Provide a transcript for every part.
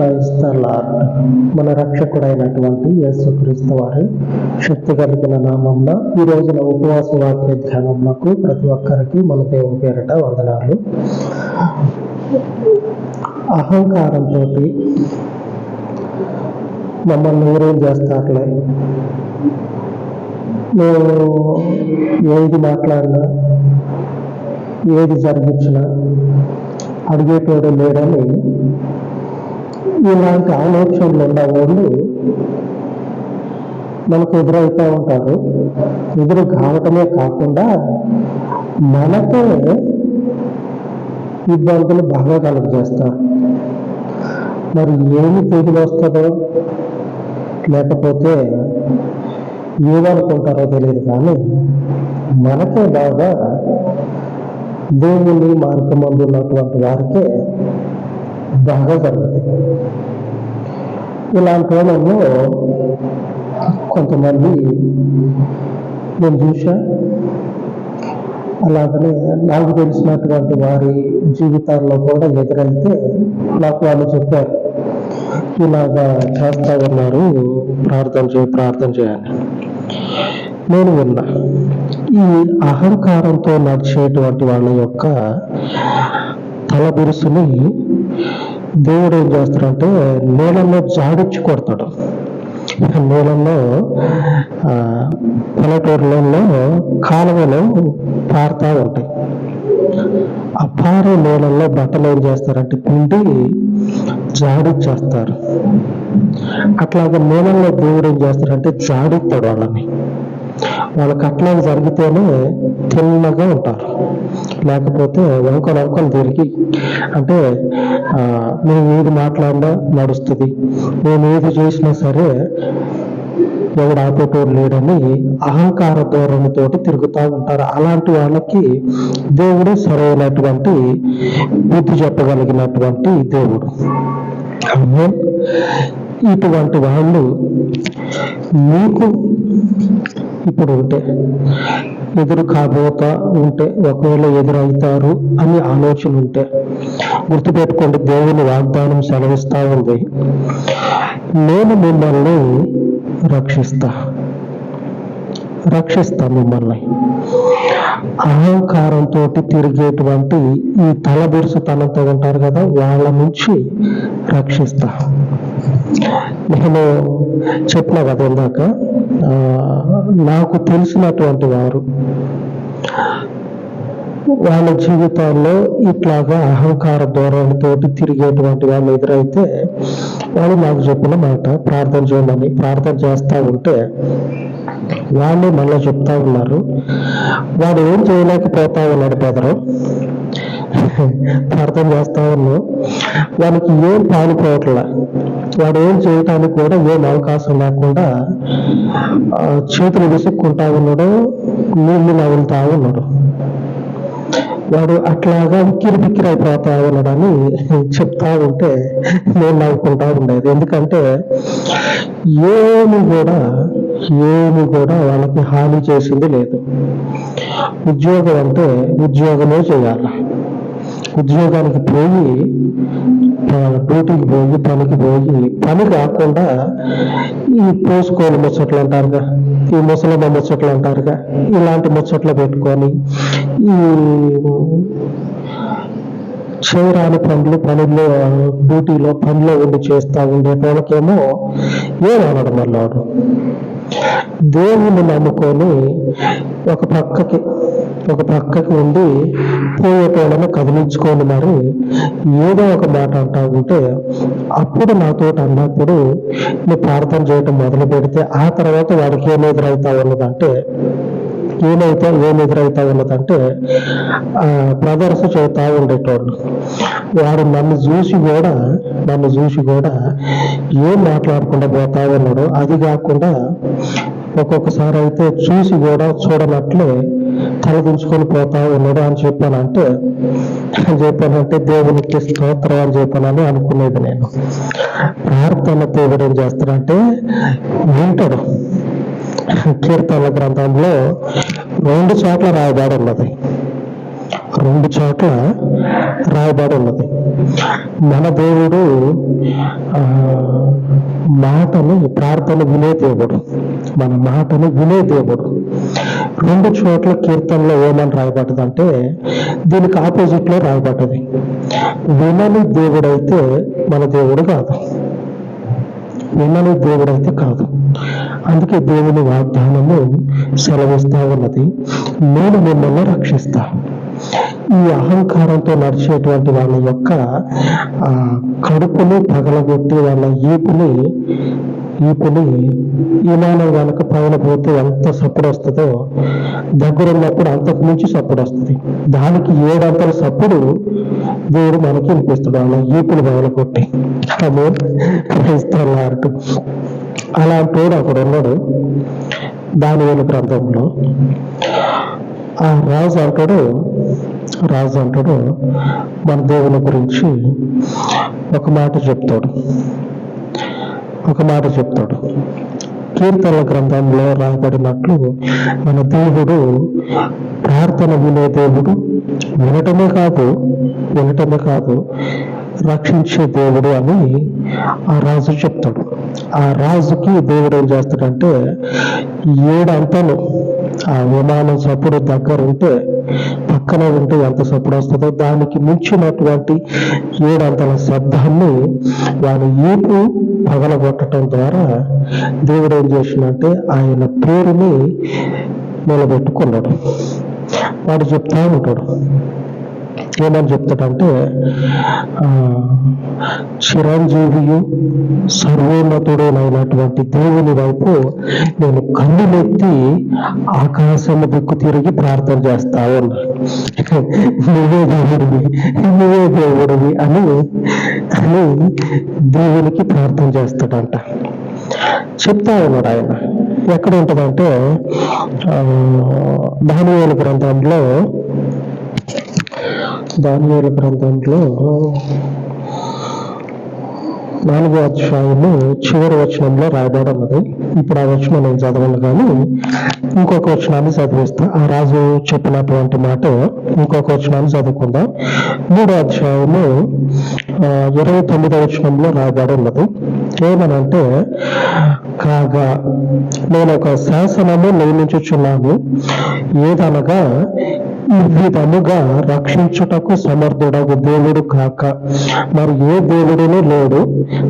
క్రైస్తల మన రక్షకుడైనటువంటి యేసుక్రీస్తు వారి శక్తి కలిగిన నామంలో ఈ రోజున ఉపవాస వాక్య ధ్యానములకు ప్రతి ఒక్కరికి మన దేవుని పేరిట వందనాలు. అహంకారంతో మమ్మల్ని ఊరేం చేస్తారులే? మేము ఏది మాట్లాడినా ఏది జరిగించినా అడిగేటోడు లేడని ఇలాంటి ఆలోచనలు ఉన్న వాళ్ళు మనకు ఎదురవుతూ ఉంటారు. ఎదురు కావటమే కాకుండా మనకే ఇబ్బందులు బాగా కలుగజేస్తారు. మరి ఏమి తెగులు వస్తుందో లేకపోతే ఏమనుకుంటారో తెలియదు కానీ మనకే బాగా దేవుని మార్గమందు ఉన్నటువంటి వారికే బాగా జరుగుతుంది ఇలాంటి వాళ్ళలో కొంతమంది నేను చూసా అలాగనే నాకు తెలిసినటువంటి వారి జీవితాల్లో కూడా ఎదురైతే నాకు వాళ్ళు చెప్పారు. ఇలాగా చేస్తా ఉన్నారు ప్రార్థన చేయ ప్రార్థన చేయాలి నేను విన్నా. ఈ అహంకారంతో నడిచేటువంటి వాళ్ళ యొక్క తలబిరుసుని దేవుడు ఏం చేస్తాడంటే నీళ్ళల్లో జాడిచ్చి కొడతాడు. నీళ్ళల్లో ఆ, పల్లెటూరులలో కాలువలు పారుతూ ఉంటాయి. ఆ పారే నీళ్ళల్లో బట్టలు ఏం చేస్తారంటే పిండి జాడిచ్చేస్తారు. అట్లాగే నీళ్ళల్లో దేవుడు ఏం చేస్తారంటే జాడిస్తాడు వాళ్ళని. వాళ్ళకి అట్లా జరిగితేనే తిన్నగా ఉంటారు. లేకపోతే వంకలు వంకలు తిరిగి అంటే ఆ, మేము ఏది మాట్లాడినా నడుస్తుంది. మేము ఏది చేసినా సరే ఎవడు ఆపేటోడు లేడని అహంకార ధోరణితో తిరుగుతూ ఉంటారు. అలాంటి వాళ్ళకి దేవుడు సరైనటువంటి బుద్ధి చెప్పగలిగినటువంటి దేవుడు. ఇటువంటి వాళ్ళు మీకు ఇప్పుడు ఉంటే ఎదురు కాబోతా ఉంటే ఒకవేళ ఎదురవుతారు అని ఆలోచన ఉంటే గుర్తుపెట్టుకోండి దేవుని వాగ్దానం సెలవిస్తా ఉంది. నేను మిమ్మల్ని రక్షిస్తా. రక్షిస్తా మిమ్మల్ని. అహంకారంతో తిరిగేటువంటి ఈ తలబిరుసుతనంతో ఉంటారు కదా వాళ్ళ నుంచి రక్షిస్తా. నేను చెప్పిన కదా ఇందాక నాకు తెలిసినటువంటి వారు వాళ్ళ జీవితాల్లో ఇట్లాగా అహంకార ధోరణితోటి తిరిగేటువంటి వాళ్ళు ఎదురైతే వాళ్ళు నాకు చెప్పిన మాట ప్రార్థన చేయమని ప్రార్థన చేస్తూ ఉంటే వాళ్ళు మళ్ళీ చెప్తా ఉన్నారు. వాడు ఏం చేయలేకపోతా ఉన్నాడు పెదరం ప్రార్థన చేస్తా ఉన్నాం. వానికి ఏం పాలుపోవట్లే వాడు ఏం చేయటానికి కూడా ఏం అవకాశం లేకుండా చేతులు విసుక్కుంటా ఉన్నాడు నీళ్ళు నవ్వులుతా ఉన్నాడు. వాడు అట్లాగా ఉక్కిరి బిక్కిరి అయిపోతా ఉన్నాడని చెప్తా ఉంటే నేను నవ్వుకుంటా ఉండేది. ఎందుకంటే ఏమి కూడా ఏమి కూడా వాళ్ళకి హాని చేసింది లేదు. ఉద్యోగం అంటే ఉద్యోగమే చేయాలి. ఉద్యోగానికి పోయి డ్యూటీకి పోయి పనికి పోయి పని కాకుండా ఈ పోసుకోని ముచ్చట్లు అంటారుగా ఈ ముసలమ్మ ముచ్చట్లు అంటారుగా ఇలాంటి ముచ్చట్లు పెట్టుకొని ఈ చేయరాని పనులు పనుల్లో డ్యూటీలో పనిలో ఉండి చేస్తా ఉండేటోళ్ళకేమో ఏమనడం అన్నాడు దేవుని నమ్ముకొని ఒక పక్కకి ఒక పక్కకి ఉండి పోయేటోళ్ళని కదిలించుకొని మరి ఏదో ఒక మాట అంటా ఉంటే అప్పుడు నాతో అన్నప్పుడు నువ్వు ప్రార్థన చేయటం మొదలు పెడితే ఆ తర్వాత వాడికి ఏం ఎదురవుతా ఉన్నదంటే ఏమైతే ఏం ఎదురవుతా ఉన్నదంటే ఆ బ్రదర్స్ చెబుతా ఉండేటోళ్ళు. వాడు నన్ను చూసి కూడా నన్ను చూసి కూడా ఏం మాట్లాడకుండా పోతా ఉన్నాడు. అది కాకుండా ఒక్కొక్కసారి అయితే చూసి కూడా చూడనట్లే తలదించుకొని పోతా ఉన్నాడు అని చెప్పానంటే చెప్పానంటే దేవునికి స్తోత్రం అని చెప్పానని అనుకునేది నేను. ప్రార్థన దేవుడు ఏం చేస్తాడంటే వింటాడు. కీర్తనల గ్రంథంలో రెండు చోట్ల రాయబడి ఉన్నది. రెండు చోట్ల రాయబడి ఉన్నది. మన దేవుడు మాటను ప్రార్థన వినే దేవుడు. మన మాటను వినే దేవుడు. రెండు చోట్ల కీర్తనలో ఏమని రాయబడ్డదంటే దీనికి ఆపోజిట్లో రాయబడ్డది. వినని దేవుడైతే మన దేవుడు కాదు. వినని దేవుడైతే కాదు. అందుకే దేవుని వాగ్దానము సెలవిస్తా ఉన్నది. నేను మిమ్మల్ని రక్షిస్తా. ఈ అహంకారంతో నడిచేటువంటి వాళ్ళ యొక్క ఆ, కడుపుని పగలగొట్టి వాళ్ళ ఈపుని ఈపుని విమానం కనుక పైన పోతే ఎంత సప్పుడు వస్తుందో దగ్గరున్నప్పుడు అంతకు మించి సప్పుడు వస్తుంది. దానికి ఏడంతల సప్పుడు దేవుడు మనకి వినిపిస్తాడు వాళ్ళ ఈపుని పగలగొట్టి. ఆమె క్రైస్తవులారట అలాంటి వాడు అక్కడ ఉన్నాడు దాని గ్రంథంలో. ఆ రాజు అంటాడు రాజు అంటాడు మన దేవుని గురించి ఒక మాట చెప్తాడు. ఒక మాట చెప్తాడు. కీర్తనల గ్రంథంలో రాయబడినట్లు మన దేవుడు ప్రార్థన వినే దేవుడు వినటమే కాదు వినటమే కాదు రక్షించే దేవుడు అని ఆ రాజు చెప్తాడు. ఆ రాజుకి దేవుడు ఏం చేస్తాడంటే ఏడు ఆ విమానం సప్పుడు దగ్గర ఉంటే పక్కన ఉంటే ఎంత సప్పుడు వస్తుందో దానికి మించినటువంటి ఏడంతల శబ్దాన్ని వాని ఈపు పగలగొట్టడం ద్వారా దేవుడు ఏం చేసినంటే ఆయన పేరుని నిలబెట్టుకున్నాడు. వాడు చెప్తా ఉంటాడు. ఏమని చెప్తాడంటే ఆ, చిరంజీవియు సర్వోన్నతుడైనటువంటి దేవుని వైపు నేను కన్నులెత్తి ఆకాశము దిక్కు తిరిగి ప్రార్థన చేస్తా ఉన్నాను నువ్వే దేవుడివి నువ్వే దేవుడివి అని అని దేవునికి ప్రార్థన చేస్తాడంట. చెప్తా ఉన్నాడు ఆయన. ఎక్కడ ఉంటుందంటే ఆ, గ్రంథంలో దానియేల ప్రాంతంలో నాలుగో అధ్యాయము చివరి వచనంలో రాయబడి ఉన్నది ఇప్పుడు ఆ వచనం నేను చదవను కానీ ఇంకొక వచనాన్ని చదివిస్తా. ఆ రాజు చెప్పినటువంటి మాట ఇంకొక వచనాన్ని చదువుకుందాం. మూడో అధ్యాయము ఇరవై తొమ్మిదో వచనంలో రాయబడి ఉన్నది ఏమనంటే కాగా నేను ఒక శాసనము నియమించుచున్నాను ఏదనగా ఈ విధముగా రక్షించుటకు సమర్థుడగు దేవుడు కాక. మరి ఏ దేవుడును లేడు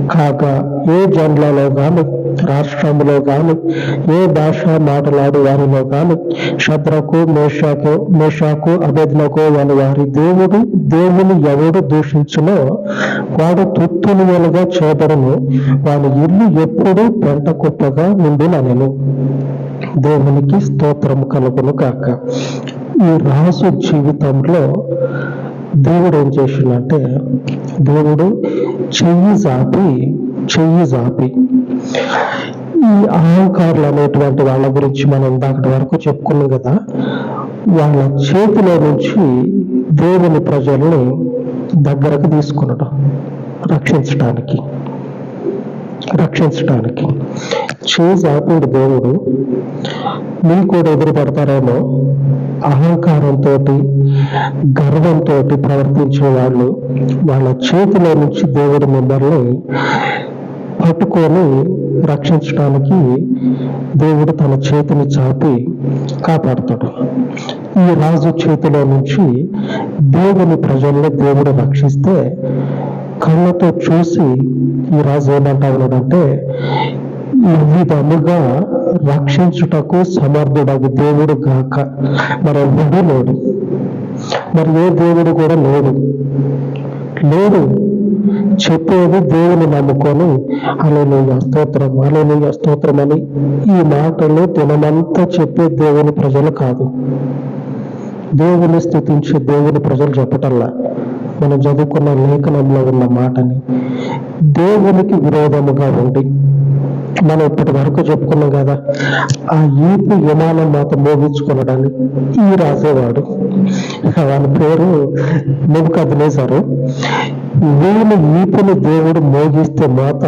కాక. ఏ జన్లలో గాను రాష్ట్రంలో గాను ఏ భాష మాట్లాడు వారిలో గాను శత్రకు మేషకు మేషకు అభెజ్ఞకు అని వారి దేవుడు దేవుని ఎవడు దూషించునో వాడు తుత్తునియలుగా చేయబడును వాని ఇల్లు ఎప్పుడూ పెంట కుప్పగా నిండుననెను దేవునికి స్తోత్రము కలుగును కాక. ఈ రాసు జీవితంలో దేవుడు ఏం చేసిందంటే దేవుడు చెయ్యి జాపి చెయ్యి జాపి. ఈ అహంకారులు అనేటువంటి వాళ్ళ గురించి మనం ఇందాకటి వరకు చెప్పుకున్నాం కదా వాళ్ళ చేతిలో నుంచి దేవుని ప్రజల్ని దగ్గరకు తీసుకునడం రక్షించడానికి రక్షించడానికి. చేసి ఆపుడు దేవుడు. మీకు కూడా ఎదురు పడతారేమో? అహంకారంతో గర్వంతో ప్రవర్తించే వాళ్ళు వాళ్ళ చేతిలో నుంచి దేవుడు మిమ్మల్ని పట్టుకొని రక్షించడానికి దేవుడు తన చేతిని చాపి కాపాడుతాడు. ఈ రాజు చేతిలో నుంచి దేవుని ప్రజల్ని దేవుడు రక్షిస్తే కళ్ళతో చూసి ఈ రాజు ఏమంటా ఉన్నాడంటే ఈ విధముగా రక్షించుటకు సమర్థుడగు దేవుడు గాక. మరెవడు లేడు. మరి ఏ దేవుడు కూడా లేడు. లేడు. చెప్పేది దేవుని నమ్ముకొని అలెలుయ స్తోత్రం అలెలుయ స్తోత్రం అని ఈ మాటలు దినమంతా చెప్పే దేవుని ప్రజలు కాదు. దేవుని స్థుతించి దేవుని ప్రజలు చెప్పటల్లా మనం చదువుకున్న లేఖనంలో ఉన్న మాటని దేవునికి విరోధముగా ఉండి మనం ఇప్పటి వరకు చెప్పుకున్నాం కదా ఆ ఈపు విమానం మాత మోగించుకునడాన్ని ఈ రాసేవాడు. వాళ్ళ పేరు నెబుకద్నేసారు వీళ్ళ ఈపును దేవుడు మోగిస్తే మాత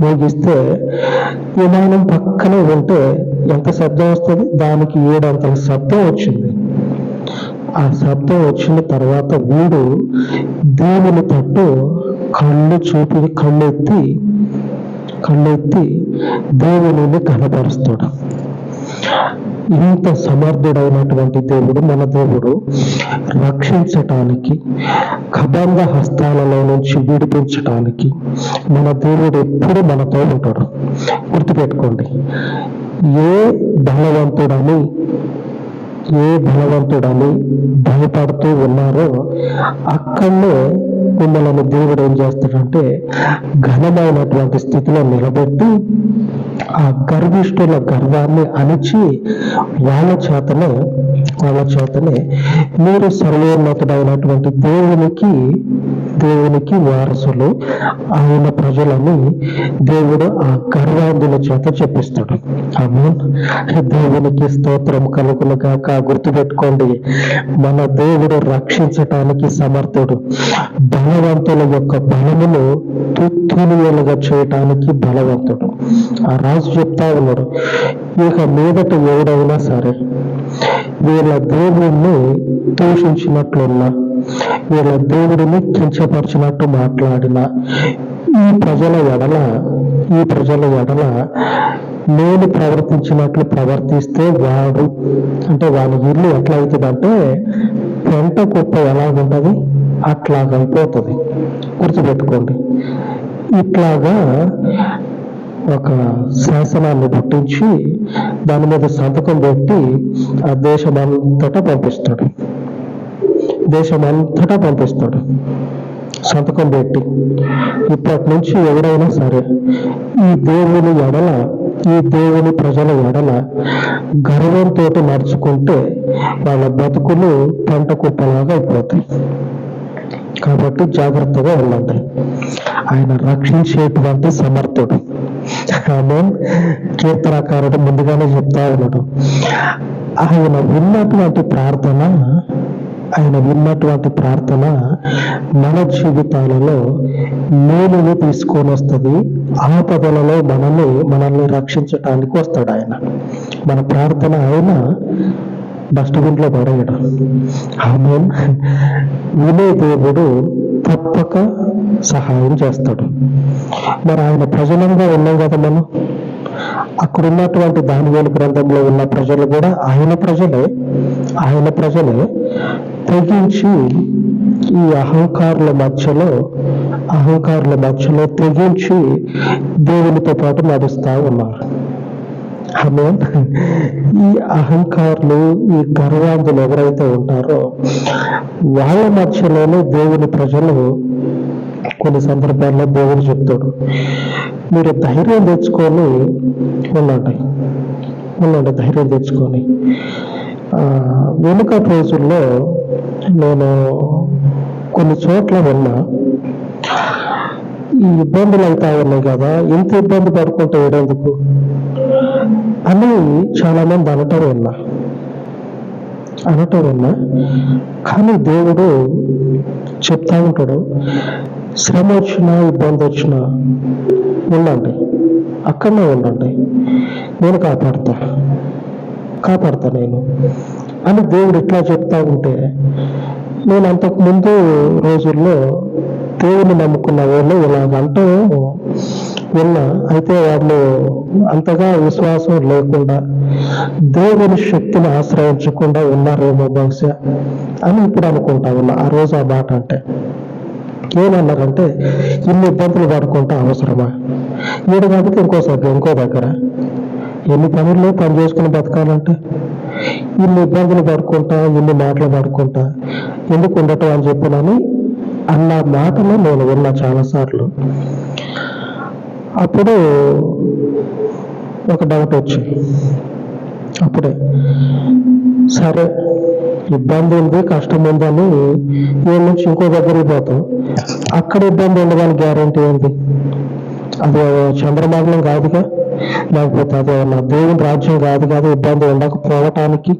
మోగిస్తే విమానం పక్కనే ఉంటే ఎంత శబ్దం వస్తుంది? దానికి ఏడంతల శబ్దం వచ్చింది. ఆ శబ్దం వచ్చిన తర్వాత వీడు దేవుని తట్టు కళ్ళు చూపి కళ్ళెత్తి కళ్ళెత్తి దేవుని కనపరుస్తాడు. ఇంత సమర్థుడైనటువంటి దేవుడు మన దేవుడు రక్షించటానికి కబంధ హస్తాలలో నుంచి విడిపించటానికి మన దేవుడు ఎప్పుడు మనతో ఉంటాడు. గుర్తుపెట్టుకోండి. ఏ బలవంతుడని ఏ భగవంతుడని భయపడుతూ ఉన్నారో అక్కడనే మిమ్మల్ని దేవుడు ఏం చేస్తాడంటే ఘనమైనటువంటి స్థితిలో నిలబెట్టి ఆ గర్విష్ఠుల గర్వాన్ని అణిచి వాళ్ళ చేతనే వాళ్ళ చేతనే మీరు సర్వోన్నతుడైనటువంటి దేవునికి దేవునికి వారసులు ఆయన ప్రజలని దేవుడు ఆ గర్వాంధుల చేత చెప్పిస్తాడు. దేవునికి స్తోత్రం కలుగులు గాక. గుర్తుపెట్టుకోండి మన దేవుడు రక్షించటానికి సమర్థుడు. బలవంతుల యొక్క బలమును తుత్తునియలుగా చేయటానికి బలవంతుడు. ఆ రాజు చెప్తా ఉన్నాడు ఇక మీదట ఎవడైనా సరే వీళ్ళ దేవుణ్ణి దూషించినట్లున్నా వీళ్ళ దేవుడిని కించపరిచినట్టు మాట్లాడిన ఈ ప్రజల ఎడల ఈ ప్రజల ఎడల నేను ప్రవర్తించినట్లు ప్రవర్తిస్తే వాడు అంటే వాని ఇల్లు ఎట్లా అవుతుందంటే పెంట కుప్ప ఎలాగుంటది అట్లాగైపోతుంది గుర్తుపెట్టుకోండి. ఇట్లాగా ఒక శాసనాన్ని పుట్టించి దాని మీద సంతకం పెట్టి ఆ దేశమంతటా పంపిస్తాడు. దేశమంతటా పంపిస్తాడు. సంతకం పెట్టి ఇప్పటి నుంచి ఎవరైనా సరే ఈ దేవుని ఎడల ఈ దేవుని ప్రజల ఎడల గర్వంతో నడుచుకుంటే వాళ్ళ బతుకులు పంట కుప్పలాగా అయిపోతాయి. కాబట్టి జాగ్రత్తగా ఉండండి. ఆయన రక్షించేటువంటి సమర్థుడు. ఆమె కీర్తనకారుడు ముందుగానే చెప్తా ఉన్నాడు. ఆయన విన్నటువంటి ప్రార్థన ఆయన విన్నటువంటి ప్రార్థన మన జీవితాలలో మేలుని తీసుకొని వస్తుంది ఆపదలలో మనల్ని మనల్ని రక్షించటానికి వస్తాడు ఆయన. మన ప్రార్థన ఆయన డస్ట్బిన్లో పడేయడం. ఆమె వినే దేవుడు తప్పక సహాయం చేస్తాడు. మరి ఆయన ప్రజలంగా ఉన్నాం కదా మనం? అక్కడ ఉన్నటువంటి దానివేలు గ్రంథంలో ఉన్న ప్రజలు కూడా ఆయన ప్రజలే ఆయన ప్రజలే తెగించి ఈ అహంకారుల మధ్యలో అహంకారుల మధ్యలో తెగించి దేవునితో పాటు నడుస్తూ ఉన్నారు. ఈ అహంకారులు ఈ గర్వాంధులు ఎవరైతే ఉంటారో వాళ్ళ మధ్యలోనే దేవుని ప్రజలు కొన్ని సందర్భాల్లో దేవుడు చెప్తాడు. మీరు ధైర్యం తెచ్చుకొని ఉండండి. ఉండండి ధైర్యం తెచ్చుకొని. ఆ, వెనుకటి రోజుల్లో నేను కొన్ని చోట్ల ఉన్నా ఈ ఇబ్బందులు అవుతా ఉన్నాయి కదా ఇంత ఇబ్బంది పడుకుంటే ఏడేందుకు? అని చాలా మంది అనటం విన్నా. అనటం విన్నా. కానీ దేవుడు చెప్తా ఉంటాడు. శ్రమ వచ్చినా ఇబ్బంది వచ్చినా ఉండండి. అక్కడనే ఉండండి. నేను కాపాడుతా. కాపాడతా నేను. అని దేవుడు ఇట్లా చెప్తా ఉంటే నేను అంతకు ముందు రోజుల్లో దేవుని నమ్ముకున్న వాళ్ళు ఇలాగంటూ విన్నా అయితే వాళ్ళు అంతగా విశ్వాసం లేకుండా దేవుని శక్తిని ఆశ్రయించకుండా ఉన్నారేమో బహుశా అని ఇప్పుడు అనుకుంటా ఉన్నా. ఆ రోజు ఆ మాట అంటే ఏమన్నారంటే ఇన్ని ఇబ్బందులు పడుకుంటా అవసరమా? ఈడు కాబట్టి ఇంకో సభ్యం ఇంకో దగ్గర. ఎన్ని పనుల్లో పని చేసుకుని బతకాలంటే? ఇన్ని ఇబ్బందులు పడుకుంటా ఇన్ని మాటలు పడుకుంటా ఎందుకు ఉండటం అని చెప్పినని అన్న మాటలో నేను విన్నా చాలాసార్లు. అప్పుడు ఒక డౌట్ వచ్చింది. అప్పుడే. సరే ఇబ్బంది ఉంది కష్టం ఉందని ఈ నుంచి ఇంకో దగ్గరికి పోతాం. అక్కడ ఇబ్బంది ఉండదని గ్యారంటీ ఏంటి అది చంద్రమాగ్నం కాదుగా? లేకపోతే అదే నా దేవుని రాజ్యం కాదు కాదు ఇబ్బంది ఉండకపోవటానికి.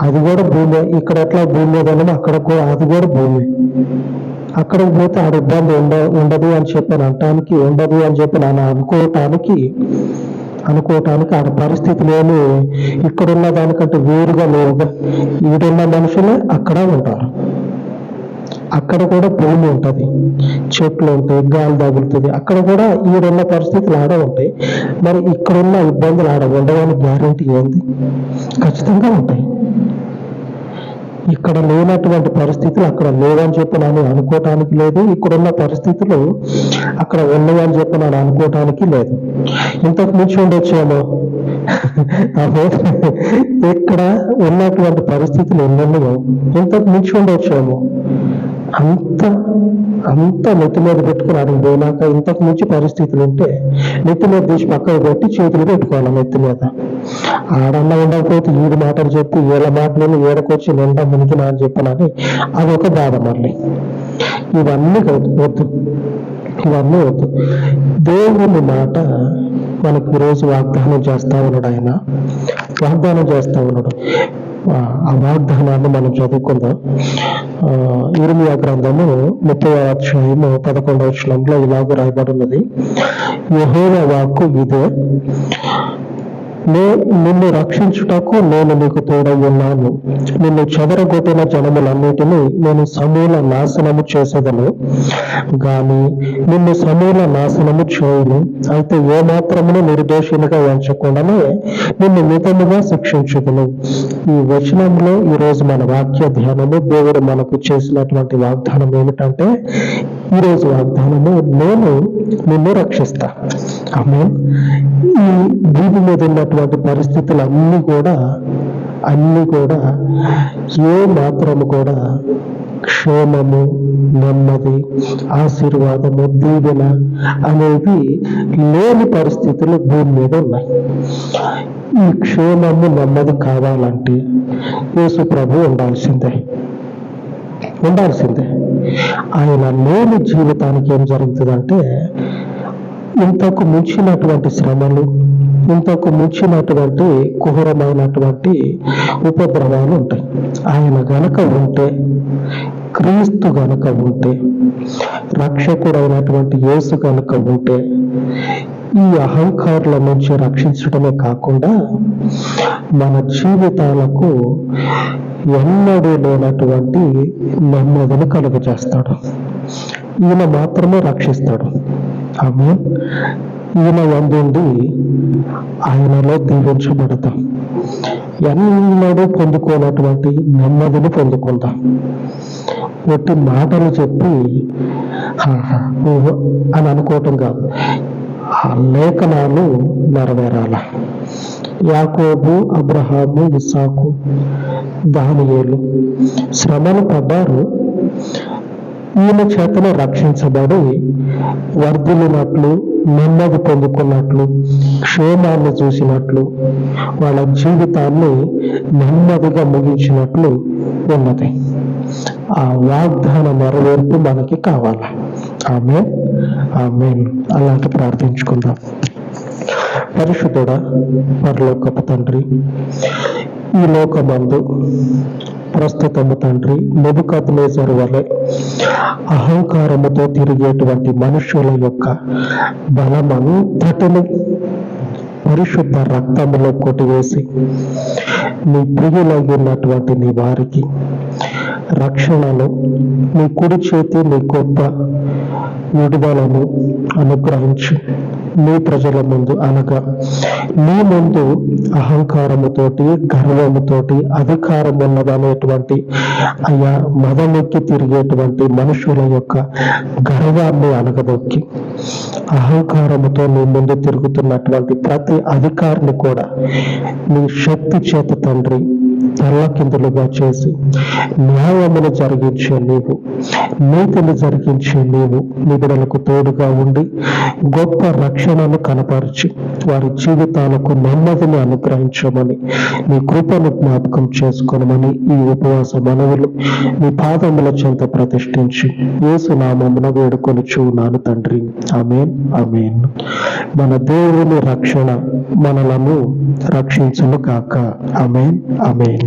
అది కూడా భూమి ఇక్కడ ఎట్లా భూమి మీద అక్కడ కూడా అది కూడా భూమి. అక్కడ పోతే ఆడ ఇబ్బంది ఉండ ఉండదు అని చెప్పి అనటానికి ఉండదు అని చెప్పి నన్ను అనుకోవటానికి అనుకోవటానికి ఆడ పరిస్థితులేమి ఇక్కడున్న దానికంటే వేరుగా లేవుగా ఈడున్న మనుషులే అక్కడ ఉంటారు. అక్కడ కూడా భూమి ఉంటుంది. చెట్లు ఉంటాయి గాలి తగులుతుంది. అక్కడ కూడా ఈడున్న పరిస్థితులు ఆడ ఉంటాయి. మరి ఇక్కడున్న ఇబ్బందులు ఆడ ఉండవని గ్యారంటీ ఏంది? ఖచ్చితంగా ఉంటాయి. ఇక్కడ లేనటువంటి పరిస్థితులు అక్కడ లేవని చెప్పి నేను అనుకోవటానికి లేదు. ఇక్కడున్న పరిస్థితులు అక్కడ ఉన్నాయని చెప్పి నేను అనుకోవటానికి లేదు. ఇంతకు మించి ఉండొచ్చేమో ఇక్కడ ఉన్నటువంటి పరిస్థితులు ఎన్నెన్నో. ఇంతకు మించి ఉండొచ్చేమో అంత అంత నెత్తి మీద పెట్టుకుని అడిగి పోయినాక ఇంతకు మించి పరిస్థితులు ఉంటే నెత్తి మీద తీసి పక్కకు పెట్టి చేతులు పెట్టుకోవాలి నెత్తి మీద. ఆడన్న ఉండకపోతే ఈడు మాటలు చెప్పి వీళ్ళ మాటలు ఏడకొచ్చి నిండా మునిగినా అని చెప్పనని అదొక బాధ మళ్ళీ. ఇవన్నీ వద్దు. ఇవన్నీ వద్దు. దేవుని మాట మనకు ఈరోజు వాగ్దానం చేస్తా ఉన్నాడు ఆయన. వాగ్దానం చేస్తా ఉన్నాడు. ఆ వాగ్దానాన్ని మనం చదువుకుందాం. ఆ, గ్రంథము ముప్పై అధ్యాయము పదకొండవ శ్లంలో ఇలాగ రాయబడి ఉన్నది యెహోవా వాక్కు ఇదే నే నిన్ను రక్షించుటకు నేను నీకు తోడై ఉన్నాను. నిన్ను చెదరగొట్టిన జనములన్నిటినీ నేను సమూల నాశనము చేసేదను. గాని నిన్ను సమూల నాశనము చేయను. అయితే ఏ మాత్రమును నిర్దోషునిగా ఎంచకుండానే నిన్ను మితముగా శిక్షించుదును. ఈ వచనంలో ఈ రోజు మన వాక్య ధ్యానము దేవుడు మనకు చేసినటువంటి వాగ్దానం ఏమిటంటే ఈ రోజు వాగ్దానము నేను నిన్ను రక్షిస్తా. ఆమె ఈ భూమి మీద ఉన్నటువంటి పరిస్థితులు అన్ని కూడా అన్ని కూడా ఏ మాత్రము కూడా క్షేమము నెమ్మది ఆశీర్వాదము దీవెన అనేవి లేని పరిస్థితులు భూమి మీద ఉన్నాయి. ఈ క్షేమము నెమ్మది కావాలంటే యేసు ప్రభు ఉండాల్సిందే. ఉండాల్సిందే. ఆయన లేని జీవితానికి ఏం జరుగుతుందంటే ఇంతకు మించినటువంటి శ్రమలు ఇంతకు మించినటువంటి కుహరమైనటువంటి ఉపద్రవాలు ఉంటాయి. ఆయన గనక ఉంటే క్రీస్తు గనక ఉంటే రక్షకుడైనటువంటి యేసు గనక ఉంటే ఈ అహంకారుల నుంచి రక్షించడమే కాకుండా మన జీవితాలకు ఎన్నడూ లేనటువంటి నెమ్మదిని కలుగజేస్తాడు. ఈయన మాత్రమే రక్షిస్తాడు. ఆమె ఈయన ఎందుండి ఆయనలో దీవించబడతాం. ఎన్నడూ పొందుకోనటువంటి నెమ్మదిని పొందుకుందాం. ఒట్టి మాటలు చెప్పి అని అనుకోవటం కాదు. ఆ లేఖనాలు నెరవేరాల? యాకోబు అబ్రహాము ఇసాకు దానియేలు. శ్రమలు పడ్డారు ఈయన చేతనే రక్షించబడి వర్ధిల్లినట్లు నెమ్మది పొందుకున్నట్లు క్షేమాన్ని చూసినట్లు వాళ్ళ జీవితాన్ని నెమ్మదిగా ముగించినట్లు ఉన్నది. ఆ వాగ్దాన నెరవేర్పు మనకి కావాలి? ఆమె ఆమె అలాంటి ప్రార్థించుకుందాం. పరిశుద్ధుడా పరలోకపు తండ్రి. ఈ లోకమందు ప్రస్తుతము తండ్రి నెబుకద్నేజరు వలె అహంకారముతో తిరిగేటువంటి మనుషుల యొక్క బలమంతటిని పరిశుద్ధ రక్తములో కొట్టివేసి నీ ప్రియులగినటువంటి నీ వారికి రక్షణలో నీ కుడి చేతి నీ గొప్ప విడుదలను అనుగ్రహించు. నీ ప్రజల ముందు అనగా నీ ముందు అహంకారముతోటి గర్వముతోటి అధికారం ఉన్నదనేటువంటి అయ్యా మదమెక్కి తిరిగేటువంటి మనుషుల యొక్క గర్వాన్ని అనగదొక్కి అహంకారముతో నీ ముందు తిరుగుతున్నటువంటి ప్రతి అధికారిని కూడా నీ శక్తి చేత తండ్రి తల్లకిందులుగా చేసి న్యాయమును జరిగించే నీవు నీతిని జరిగించే నీవు నిబిడలకు తోడుగా ఉండి గొప్ప రక్షణను కనపరిచి వారి జీవితాలకు నెమ్మదిని అనుగ్రహించమని నీ కృపను జ్ఞాపకం చేసుకోనమని ఈ ఉపవాస మనవులు నీ పాదముల చెంత ప్రతిష్ఠించి యేసు నామమున వేడుకొని చూనాను తండ్రి. అమేన్ అమేన్ మన దేవుని రక్షణ మనలను రక్షించును కాక అమేన్ అమేన్